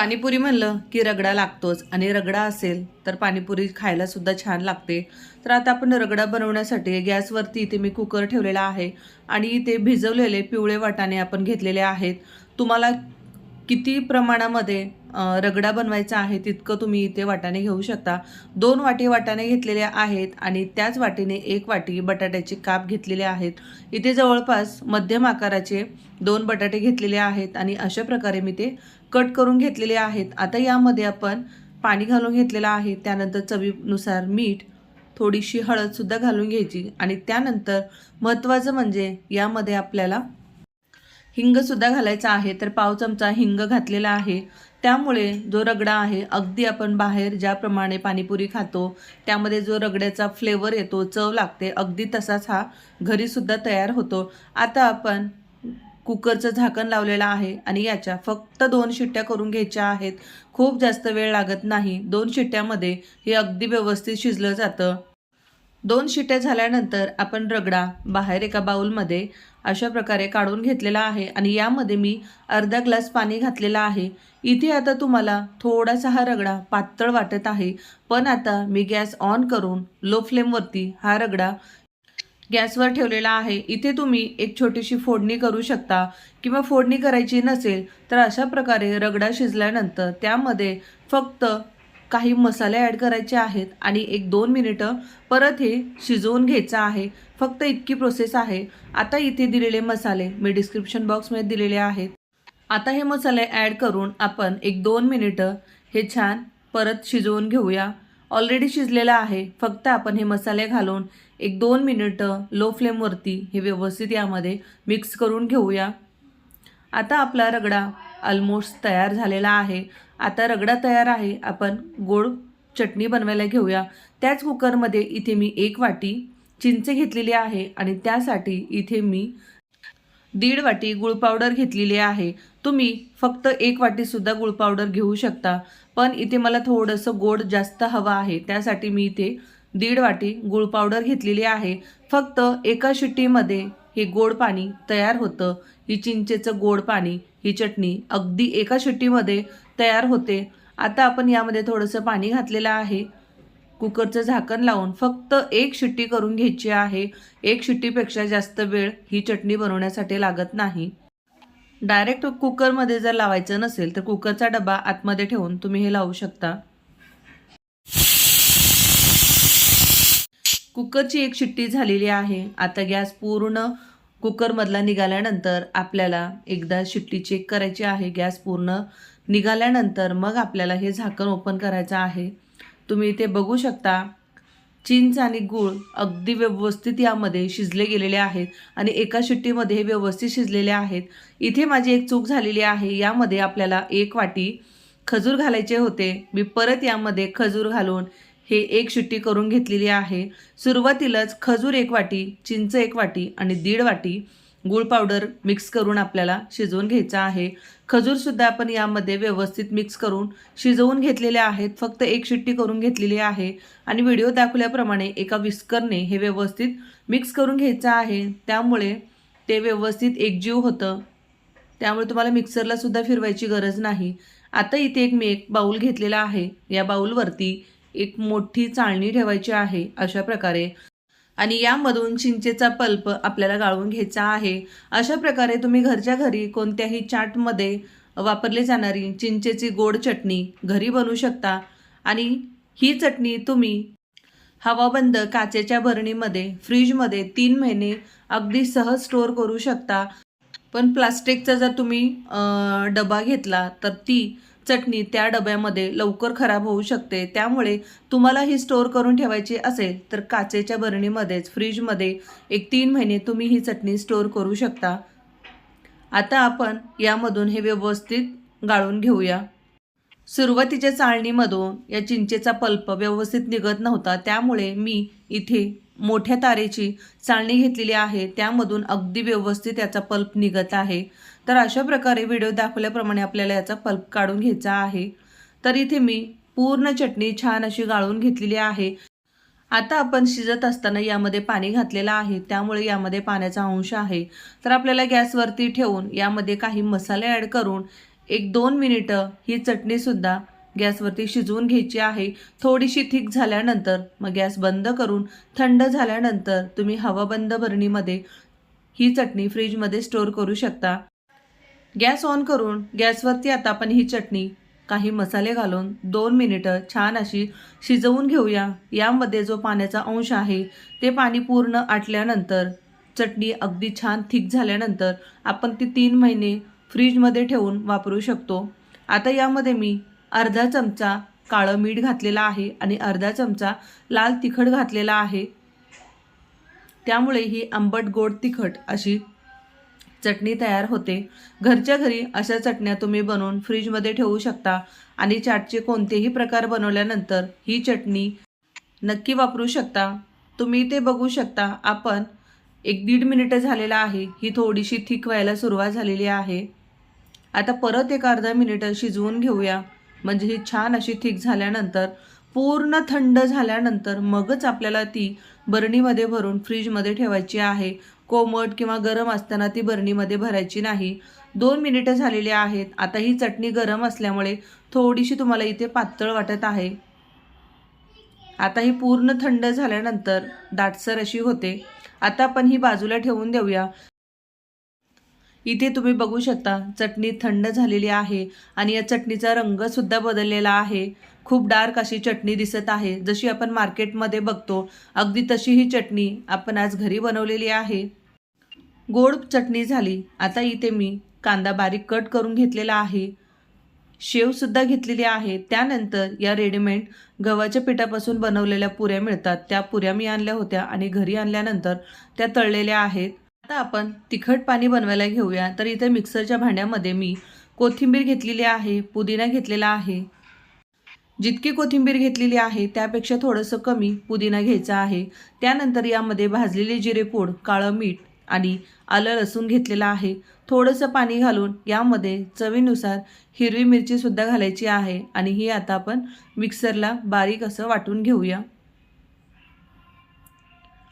पाणीपुरी म्हणलं की रगडा लागतोच. आणि रगडा असेल तर पाणीपुरी खायला सुद्धा छान लागते. तर आता आपण रगडा बनवण्यासाठी गॅसवरती इथे मी कुकर ठेवलेला आहे. आणि इथे भिजवलेले पिवळे वाटाणे आपण घेतलेले आहेत. तुम्हाला किती प्रमाणामध्ये रगडा बनवायचा आहे तितकं तुम्ही इथे वाटाणे घेऊ शकता. दोन वाटी वाटाणे घेतलेले आहेत आणि त्याच वाटीने एक वाटी बटाट्याचे काप घेतलेले आहेत. इथे जवळपास मध्यम आकाराचे दोन बटाटे घेतलेले आहेत आणि अशा प्रकारे मी ते कट करून घेतलेले आहेत. आता यामध्ये आपण पाणी घालून घेतलेलं आहे. त्यानंतर चवीनुसार मीठ थोडीशी हळदसुद्धा घालून घ्यायची आणि त्यानंतर महत्त्वाचं म्हणजे यामध्ये आपल्याला हिंगसुद्धा घालायचा आहे तर पाव चमचा हिंग घातलेला आहे. त्यामुळे जो रगडा आहे अगदी आपण बाहेर ज्याप्रमाणे पाणीपुरी खातो त्यामध्ये जो रगड्याचा फ्लेवर येतो चव लागते अगदी तसाच हा घरीसुद्धा तयार होतो. आता आपण कुकरचं झाकण लावलेलं आहे आणि याच्या फक्त दोन शिट्ट्या करून घ्यायच्या आहेत. खूप जास्त वेळ लागत नाही. दोन शिट्ट्यामध्ये हे अगदी व्यवस्थित शिजलं जातं. दोन शिट्ट्या झाल्यानंतर आपण रगडा बाहेर एका बाउलमध्ये अशा प्रकारे काढून घेतलेला आहे आणि यामध्ये मी अर्धा ग्लास पाणी घातलेलं आहे. इथे आता तुम्हाला थोडासा हा रगडा पातळ वाटत आहे पण आता मी गॅस ऑन करून लो फ्लेमवरती हा रगडा गॅसवर ठेवलेला आहे. इथे तुम्ही एक छोटीशी फोडणी करू शकता किंवा फोडणी करायची नसेल तर अशा प्रकारे रगडा शिजल्यानंतर त्यामध्ये फक्त काही मसाले ॲड करायचे आहेत आणि एक दोन मिनिटं परत हे शिजवून घ्यायचं आहे. फक्त इतकी प्रोसेस आहे. आता इथे दिलेले मसाले मी डिस्क्रिप्शन बॉक्समध्ये दिलेले आहेत. आता हे मसाले ॲड करून आपण एक दोन मिनिटं हे छान परत शिजवून घेऊया. ऑलरेडी शिजलेलं आहे. फक्त आपण हे मसाले घालून एक दोन मिनिटं लो फ्लेमवरती हे व्यवस्थित यामध्ये मिक्स करून घेऊया. आता आपला रगडा ऑलमोस्ट तयार झालेला आहे. आता रगडा तयार आहे. आपण गोड चटणी बनवायला घेऊया. त्याच कुकरमध्ये इथे मी एक वाटी चिंच घेतलेली आहे आणि त्यासाठी इथे मी दीड वाटी गुळ पावडर घेतलेली आहे. तुम्ही फक्त एक वाटीसुद्धा गुळ पावडर घेऊ शकता. पण इथे मला थोडंसं गोड जास्त हवं आहे. त्यासाठी मी इथे दीड वाटी गुळ पावडर घेतलेली आहे. फक्त एका शिट्टीमध्ये हे गोड पाणी तयार होतं. ही चिंचेचं गोड पाणी ही चटणी अगदी एका शिट्टीमध्ये तयार होते. आता आपण यामध्ये थोडंसं पाणी घातलेलं आहे. कुकरचं झाकण लावून फक्त एक शिट्टी करून घ्यायची आहे. एक शिट्टीपेक्षा जास्त वेळ ही चटणी बनवण्यासाठी लागत नाही. डायरेक्ट कुकरमध्ये जर लावायचं नसेल तर कुकरचा डबा आतमध्ये ठेवून तुम्ही हे लावू शकता. कुकरची एक शिट्टी झालेली आहे. आता गॅस पूर्ण कुकरमधला निघाल्यानंतर आपल्याला एकदा शिट्टी चेक करायची आहे. गॅस पूर्ण निघाल्यानंतर मग आपल्याला हे झाकण ओपन करायचं आहे. तुम्ही इथे बघू शकता चिंच आणि गूळ अगदी व्यवस्थित यामध्ये शिजले गेलेले आहेत आणि एका शिट्टीमध्ये हे व्यवस्थित शिजलेले आहेत. इथे माझी एक चूक झालेली आहे. यामध्ये आपल्याला एक वाटी खजूर घालायचे होते. मी परत यामध्ये खजूर घालून हे एक शिट्टी करून घेतलेली आहे. सुरुवातीलाच खजूर एक वाटी चिंच एक वाटी आणि दीड वाटी गूळ पावडर मिक्स करून आपल्याला शिजवून घ्यायचा आहे. खजूरसुद्धा आपण यामध्ये व्यवस्थित मिक्स करून शिजवून घेतलेले आहेत. फक्त एक शिट्टी करून घेतलेली आहे. आणि व्हिडिओ दाखवल्याप्रमाणे एका विस्करने हे व्यवस्थित मिक्स करून घ्यायचं आहे. त्यामुळे ते व्यवस्थित एकजीव होतं. त्यामुळे तुम्हाला मिक्सरलासुद्धा फिरवायची गरज नाही. आता इथे एक मी एक बाऊल घेतलेला आहे. या बाऊलवरती एक मोठी चाळणी ठेवायची आहे. अशा प्रकारे आणि यामधून चिंचेचा पल्प आपल्याला गाळून घ्यायचा आहे. अशा प्रकारे तुम्ही घरच्या घरी कोणत्याही चाटमध्ये वापरली जाणारी चिंचेची गोड चटणी घरी बनवू शकता. आणि ही चटणी तुम्ही हवाबंद काचेच्या भरणीमध्ये फ्रीजमध्ये तीन महिने अगदी सहज स्टोअर करू शकता. पण प्लास्टिकचा जर तुम्ही डबा घेतला तर ती चटणी त्या डब्यामध्ये लवकर खराब होऊ शकते. त्यामुळे तुम्हाला ही स्टोअर करून ठेवायची असेल तर काचेच्या बरणीमध्येच फ्रीजमध्ये एक तीन महिने तुम्ही ही चटणी स्टोअर करू शकता. आता आपण यामधून हे व्यवस्थित गाळून घेऊया. सुरुवातीच्या चाळणीमधून या चिंचेचा पल्प व्यवस्थित निघत नव्हता. त्यामुळे मी इथे मोठ्या तारेची चाळणी घेतलेली आहे. त्यामधून अगदी व्यवस्थित याचा पल्प निघत आहे. तर अशा प्रकारे व्हिडिओ दाखवल्याप्रमाणे आपल्याला याचा पल्प काढून घ्यायचा आहे. तर इथे मी पूर्ण चटणी छान अशी गाळून घेतलेली आहे. आता आपण शिजत असताना यामध्ये पाणी घातलेलं आहे. त्यामुळे यामध्ये पाण्याचा अंश आहे. तर आपल्याला गॅसवरती ठेवून यामध्ये काही मसाले ॲड करून एक दोन मिनिटं ही चटणीसुद्धा गॅसवरती शिजवून घ्यायची आहे. थोडीशी थिक झाल्यानंतर मग गॅस बंद करून थंड झाल्यानंतर तुम्ही हवाबंद भरणीमध्ये ही चटणी फ्रीजमध्ये स्टोअर करू शकता. गॅस ऑन करून गॅसवरती आता आपण ही चटणी काही मसाले घालून दोन मिनिटं छान अशी शिजवून घेऊया. यामध्ये जो पाण्याचा अंश आहे ते पाणी पूर्ण आटल्यानंतर चटणी अगदी छान थिक झाल्यानंतर आपण ती तीन महिने फ्रीजमध्ये ठेवून वापरू शकतो. आता यामध्ये मी अर्धा चमचा काळं मीठ घातलेलं आहे आणि अर्धा चमचा लाल तिखट घातलेला आहे. त्यामुळे ही आंबट गोड तिखट अशी चटणी तयार होते. घरच्या घरी अशा चटण्या तुम्ही बनवून फ्रीजमध्ये ठेवू शकता आणि चाटचे कोणतेही प्रकार बनवल्यानंतर ही चटणी नक्की वापरू शकता. तुम्ही ते बघू शकता. आपण एक दीड मिनिटं झालेला आहे. ही थोडीशी थिक व्हायला सुरुवात झालेली आहे. आता परत एक अर्धा मिनिटं शिजवून घेऊया. म्हणजे ही छान अशी थिक झाल्यानंतर पूर्ण थंड झाल्यानंतर मगच आपल्याला ती बरणीमध्ये भरून फ्रीजमध्ये ठेवायची आहे. कोमट किंवा गरम असताना ती बरणीमध्ये भरायची नाही. दोन मिनिटं झालेली आहेत. आता ही चटणी गरम असल्यामुळे थोडीशी तुम्हाला इथे पातळ वाटत आहे. आता ही पूर्ण थंड झाल्यानंतर दाटसर अशी होते. आता आपण ही बाजूला ठेवून देऊया. इथे तुम्ही बघू शकता चटणी थंड झालेली आहे आणि या चटणीचा रंगसुद्धा बदललेला आहे. खूप डार्क अशी चटणी दिसत आहे. जशी आपण मार्केटमध्ये बघतो अगदी तशी ही चटणी आपण आज घरी बनवलेली आहे. गोड चटणी झाली. आता इथे मी कांदा बारीक कट करून घेतलेला आहे. शेवसुद्धा घेतलेली आहे. त्यानंतर या रेडीमेड गव्हाच्या पिठापासून बनवलेल्या पुऱ्या मिळतात. त्या पुऱ्या मी आणल्या होत्या आणि घरी आणल्यानंतर त्या तळलेल्या आहेत. आता आपण तिखट पाणी बनवायला घेऊया. तर इथे मिक्सरच्या भांड्यामध्ये मी कोथिंबीर घेतलेली आहे पुदिना घेतलेला आहे. जितकी कोथिंबीर घेतलेली आहे त्यापेक्षा थोडंसं कमी पुदिना घ्यायचा आहे. त्यानंतर यामध्ये भाजलेली जिरेपूड काळं मीठ आणि आलं लसूण घेतलेलं आहे. थोडंसं पाणी घालून यामध्ये चवीनुसार हिरवी मिरचीसुद्धा घालायची आहे आणि ही आता आपण मिक्सरला बारीक असं वाटून घेऊया.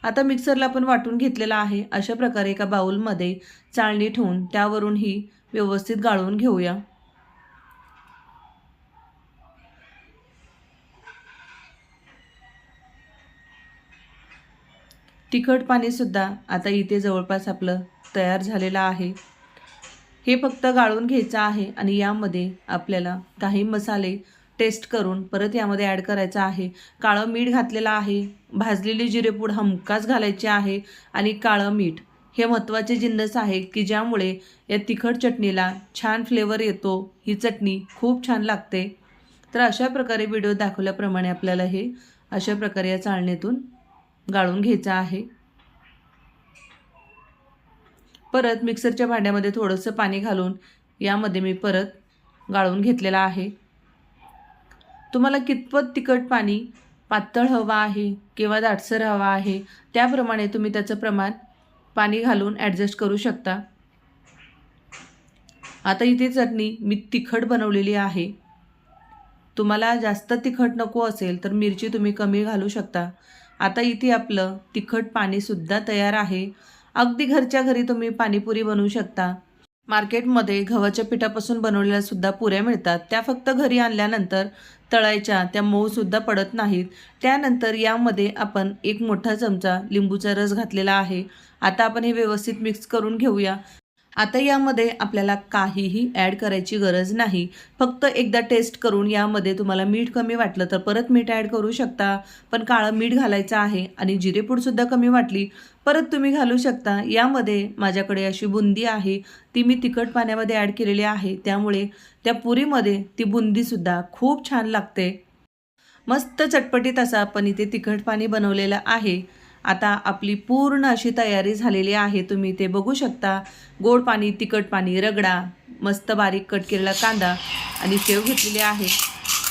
आता मिक्सरला आपण वाटून घेतलेला आहे. अशा प्रकारे एका बाउलमध्ये चाळणी ठेवून त्यावरून ही व्यवस्थित गाळून घेऊया. तिखट पाणीसुद्धा आता इथे जवळपास आपलं तयार झालेलं आहे. हे फक्त गाळून घ्यायचं आहे आणि यामध्ये आपल्याला काही मसाले टेस्ट करून परत यामध्ये ॲड करायचं आहे. काळं मीठ घातलेलं आहे. भाजलेली जिरेपूड हमखास घालायची आहे आणि काळं मीठ हे महत्त्वाचे जिन्नस आहे की ज्यामुळे या तिखट चटणीला छान फ्लेवर येतो ही चटणी खूप छान लागते. तर अशा प्रकारे व्हिडिओ दाखवल्याप्रमाणे आपल्याला हे अशा प्रकारे या चाळणीतून गाळून घ्यायचं आहे. परत मिक्सरच्या भांड्यामध्ये थोडंसं पाणी घालून यामध्ये मी परत गाळून घेतलेलं आहे. तुम्हाला कितपत तिखट पाणी पातळ हवं आहे किंवा दाटसर हवा आहे त्याप्रमाणे तुम्ही त्याचं प्रमाण पाणी घालून ॲडजस्ट करू शकता. आता इथे चटणी मी तिखट बनवलेली आहे. तुम्हाला जास्त तिखट नको असेल तर मिरची तुम्ही कमी घालू शकता. आता इथे आपलं तिखट पाणीसुद्धा तयार आहे. अगदी घरच्या घरी तुम्ही पाणीपुरी बनवू शकता. मार्केटमध्ये गव्हाच्या पिठापासून बनवलेल्या सुद्धा पुऱ्या मिळतात. त्या फक्त घरी आणल्यानंतर तळायच्या त्या मऊसुद्धा पडत नाहीत. त्यानंतर यामध्ये आपण एक मोठा चमचा लिंबूचा रस घातलेला आहे. आता आपण हे व्यवस्थित मिक्स करून घेऊया. आता यामध्ये आपल्याला काहीही ॲड करायची गरज नाही. फक्त एकदा टेस्ट करून यामध्ये तुम्हाला मीठ कमी वाटलं तर परत मीठ ॲड करू शकता. पण काळं मीठ घालायचं आहे आणि जिरेपूडसुद्धा कमी वाटली परत तुम्ही घालू शकता. यामध्ये माझ्याकडे अशी बुंदी आहे ती मी तिखट पाण्यामध्ये ॲड केलेली आहे. त्यामुळे त्या पुरीमध्ये ती बुंदीसुद्धा खूप छान लागते. मस्त चटपटीत असा आपण इथे तिखट पाणी बनवलेलं आहे. आता आपली पूर्ण अशी तयारी झालेली आहे. तुम्ही ते बघू शकता. गोड पाणी तिखट पाणी रगडा मस्त बारीक कट केलेला कांदा आणि शेव घेतलेली आहे.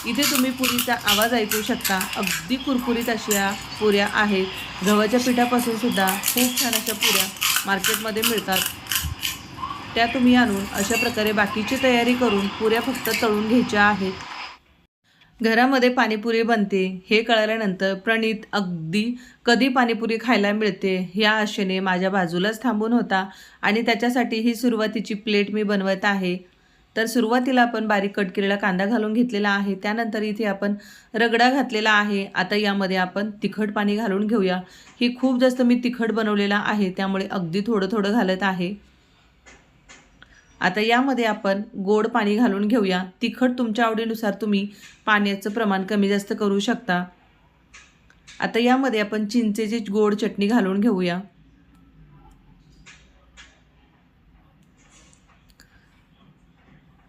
इथे तुम्ही पुरीचा आवाज ऐकू शकता. अगदी कुरकुरीत अशा पुऱ्या आहेत. गव्हाच्या पिठापासून सुद्धा खूप छान अशा पुऱ्या मार्केटमध्ये मिळतात. त्या तुम्ही आणून अशा प्रकारे बाकीची तयारी करून पुऱ्या फक्त तळून घ्यायच्या आहेत. घरामध्ये पाणीपुरी बनते हे कळल्यानंतर प्रणीत अगदी कधी पाणीपुरी खायला मिळते या आशेने माझ्या बाजूलाच थांबून होता आणि त्याच्यासाठी ही सुरुवातीची प्लेट मी बनवत आहे. तर सुरुवातीला आपण बारीक कट केलेला कांदा घालून घेतलेला आहे त्यानंतर इथे आपण रगडा घातलेला आहे. आता यामध्ये आपण तिखट पाणी घालून घेऊया. ही खूप जास्त मी तिखट बनवलेला आहे त्यामुळे अगदी थोडं थोडं घालत आहे. आता यामध्ये आपण गोड पाणी घालून घेऊया. तिखट तुमच्या आवडीनुसार तुम्ही पाण्याचं प्रमाण कमी जास्त करू शकता. आता यामध्ये आपण चिंचेची गोड चटणी घालून घेऊया.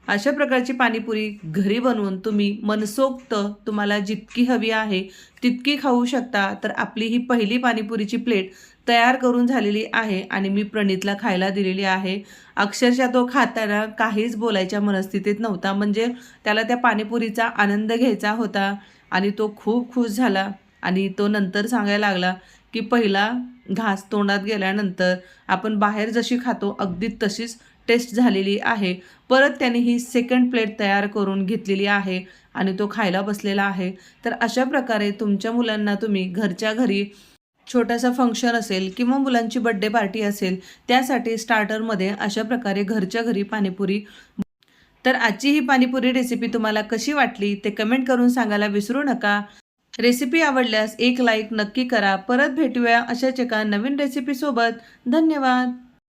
अशा प्रकारची पाणीपुरी घरी बनवून तुम्ही मनसोक्त तुम्हाला जितकी हवी आहे तितकी खाऊ शकता. तर आपली ही पहिली पाणीपुरीची प्लेट तयार करून झालेली आहे आणि मी प्रणितला खायला दिलेली आहे. अक्षरशः तो खाताना काहीच बोलायच्या मनस्थितीत नव्हता. म्हणजे त्याला त्या पाणीपुरीचा आनंद घ्यायचा होता आणि तो खूप खुश झाला. आणि तो नंतर सांगायला लागला की पहिला घास तोंडात गेल्यानंतर आपण बाहेर जशी खातो अगदी तशीच टेस्ट झालेली आहे. परत त्याने ही सेकंड प्लेट तयार करून घेतलेली आहे आणि तो खायला बसलेला आहे. तर अशा प्रकारे तुमच्या मुलांना तुम्ही घरच्या घरी छोटासा फंक्शन असेल किंवा मुलांची बड्डे पार्टी असेल त्यासाठी स्टार्टरमध्ये अशा प्रकारे घरच्या घरी पाणीपुरी तर आजची ही पाणीपुरी रेसिपी तुम्हाला कशी वाटली ते कमेंट करून सांगायला विसरू नका. रेसिपी आवडल्यास एक लाईक नक्की करा. परत भेटूया अशाच एका नवीन रेसिपीसोबत धन्यवाद.